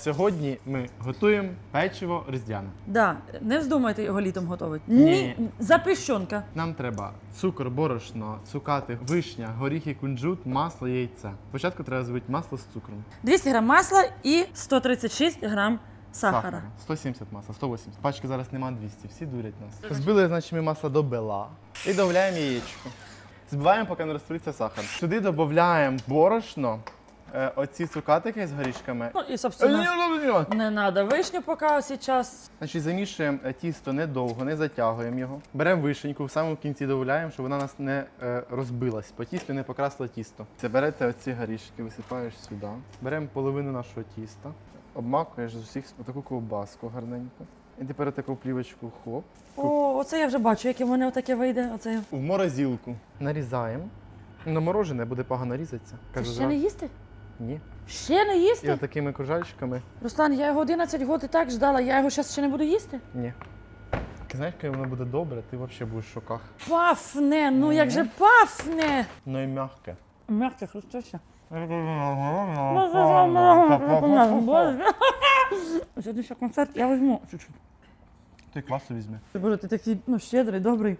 Сьогодні ми готуємо печиво різдвяне. Да, не вздумайте його літом готувати. Ні. Запрещенка. Нам треба цукор, борошно, цукати, вишня, горіхи, кунжут, масло, яйця. Спочатку треба збити масло з цукром. 200 грам масла і 136 грам сахара. 170 масла, 180. Пачки зараз нема 200, всі дурять нас. Збили, значить, ми масло до бела і додаємо яєчко. Збиваємо, поки не розтвориться сахар. Сюди додаємо борошно, е, оці цукатики з горішками. Ну і, собственно, не треба вишню поки зараз. замішуємо е, тісто недовго, не затягуємо його. Беремо вишеньку, в самому кінці додаємо, щоб вона нас не е, розбилась по тісту не покрасила тісто. Це берете оці горішки, висипаєш сюди. Беремо половину нашого тіста, обмакуєш з усіх таку ковбаску гарненьку. І тепер таку плівочку хоп. О, оце я вже бачу, яке в мене таке вийде. Оце В морозилку. Нарізаємо. На морожене буде погано різатися. Це ще не їсти? Ні. Ще не І їсти? отакими кружальчиками Руслан, я його 11 років і так ждала, я його зараз ще не буду їсти. ні. Ти знаєш, коли воно буде добре, ти взагалі будеш в шоках. Пафне, ну як же пафне. Ну і м'яке. Мягке, хрустяще. Сьогодні ще концерт, я візьму чуть-чуть. Ти класу візьми. Боже, ти такий ну, щедрий, добрий.